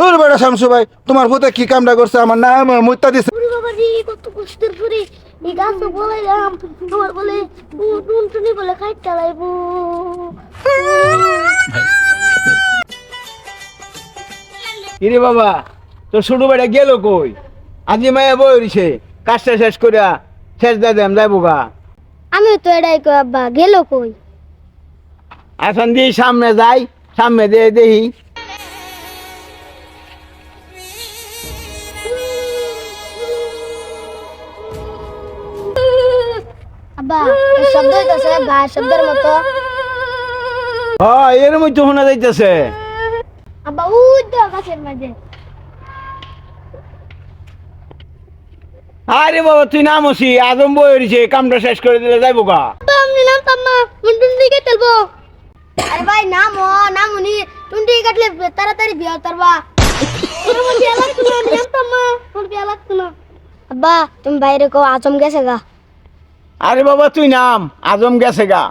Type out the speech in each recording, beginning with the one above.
হুর বেড়া শামসু ভাই তোমার ভূতে কি কামটা করছে? আমার নাম মুত্তা দিছে। ওরে বাবা কত কষ্টের পরে এই গাছ তো বলে টুনটুনি বলে কিরে বাবা তোর ছোট বেটা গেল কই? আজি মায়া বই রইছে কাজটা শেষ করিয়া শেষ দে দেম যাইবো গা। আমি তো এটাই কই আব্বা গেল কই? এখন দিয়ে সামনে যাই সামনে দিয়ে দেখি। আব্বা এই শব্দ হইতাছে গায়ের শব্দের মতো। হ্যাঁ এর মধ্যে শোনা যাইতেছে। আব্বা উই তো মাঝে। আরে বাবা তুই নাম হসি আজম বই রইছে কামটা শেষ করে দিলে যাইবো গা। আমি নামতাম না টুনটুনি দিকে তেলবো আরে ভাই নাম ও নাম উনি টুনটুনি কাটলে তাড়াতাড়ি বিয়া তারবা তোর মধ্যে না তোর বিয়া লাগতো না আব্বা তুমি বাইরে কো আচম গেছে গা। আরে বাবা তুই নাম। আজম গেছে গা।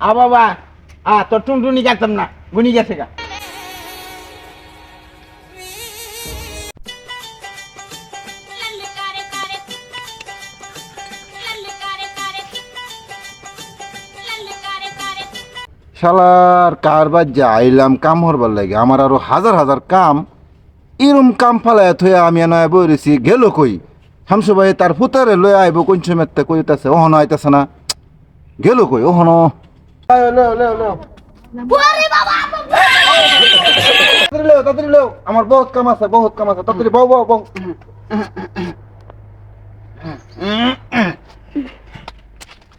আ বাবা আ তোর টুনটুনি গেতাম না গুনি গেছে গা। শালার কার বাদ যা আইলাম কাম হরবার লাগে আমার আরও হাজার হাজার কাম এরম কাম ফালায় থয়ে আমি নয় বই রয়েছি গেল কই শামসু ভাই তার ফুতারে লয়ে আইব কোন মেতে কইতাছে ওহন আইতাছে না গেল কই ওহন আমার বহুত কাম আছে বহুত কাম আছে তাড়াতাড়ি বউ বউ বউ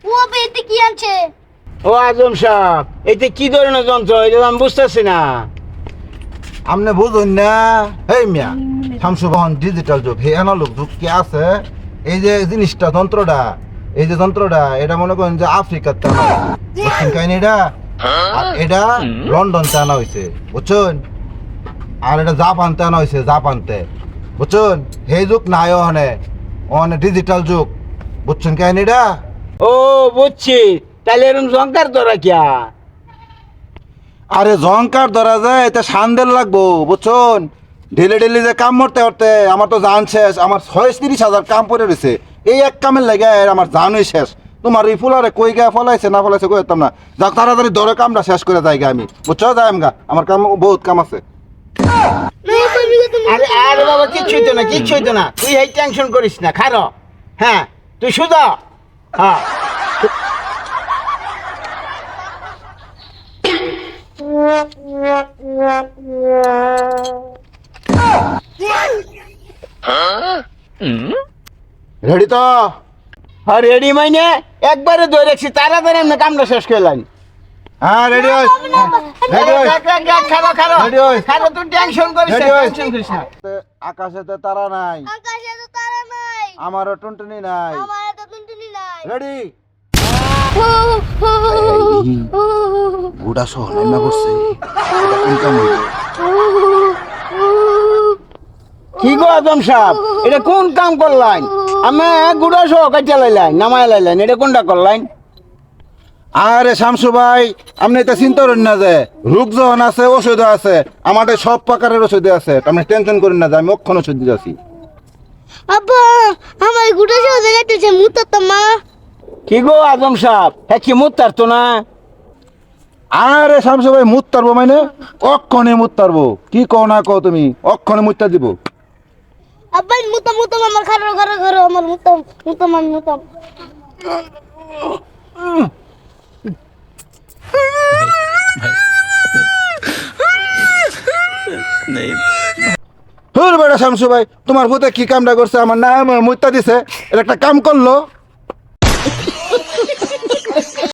ও বেতে কি আনছে ও আজম সাহেব এইটা কি ধরনের যন্ত্র? এটা আমি বুঝতেছি না। আমনে বুঝুন না? হেই মিয়া শামসু বহন ডিজিটাল যুগ হে অ্যানালগ যুগ কি আছে? এই যে জিনিসটা যন্ত্রটা এই যে যন্ত্রটা এটা মনে করেন যে আফ্রিকার টানা বুঝছেন কাহিনী এটা? আর এটা লন্ডন টানা হয়েছে বুঝছেন? আর এটা জাপান টানা হয়েছে জাপানতে বুঝছেন? সেই যুগ নাই ওখানে ওখানে ডিজিটাল যুগ বুঝছেন কাহিনীটা? ও বুঝছি। তাহলে এরকম জঙ্কার ধরা কিয়া? আরে জঙ্কার ধরা যায় এটা সান্দেল লাগবো বুঝছন? ঢেলে ঢেলে যে কাম মরতে করতে আমার তো জান শেষ আমার ছয় তিরিশ হাজার কাম পড়ে রয়েছে। এই এক কামের লাগে আমার জানই শেষ। তোমার এই ফুলারে কই গা ফলাইছে না ফলাইছে কই না। যাক তাড়াতাড়ি ধরে কামটা শেষ করে যাই গা আমি। বুঝছ? যাই গা আমার কাম বহুত কাম আছে। আরে আরে বাবা কিচ্ছু হইতো না কিচ্ছু হইতো না। তুই এই টেনশন করিস না খারো। হ্যাঁ তুই সুদা হ্যাঁ। রেডি তো হ্যাঁ রেডি মাইনে একবারে ধরে রাখছি তাড়াতাড়ি আমি কামটা শেষ করলাম হ্যাঁ রেডি হই রেডি হই খারো খারো Ready হই। খারো তুই টেনশন করিস না Ready হই। টেনশন করিস না আকাশেতে তারা আকাশে তো তারা নাই আমারও টুনটুনি নাই রেডি বুড়া সহ নাইমা করছে ইনকাম হইবে কি গো আদম সাহেব? এটা কোন কাম করলাম আমি গুড়া সহ কাটিয়া লাইলাম নামায় লাইলাম এটা কোনটা করলাম আরে শামসু ভাই আপনি এটা চিন্তা করেন না যে রোগ যখন আছে ওষুধ আছে আমাদের সব প্রকারের ওষুধ আছে আপনি টেনশন করেন না যে আমি অক্ষণ ওষুধ দিয়ে আছি। আব্বা আমার গুটা সহ দেখাতেছে মুতাত মা। কি গো আদম সাহেব? হ্যাঁ কি মুতার তো না? আরে শামসু ভাই মুত তারবো মানে? অক্ষণে মুত তারবো কি কও না কও তুমি? অক্ষণে মুতটা দিব। আব্বা মুতাম মুতাম আমার খারো খারো খারো আমার মুতাম মুতাম আমি মুতাম হুর বেড়া শামসু ভাই তোমার ভূতে কি কামটা করছে? আমার নাম মুত্তা দিছে। এটা একটা কাম করল।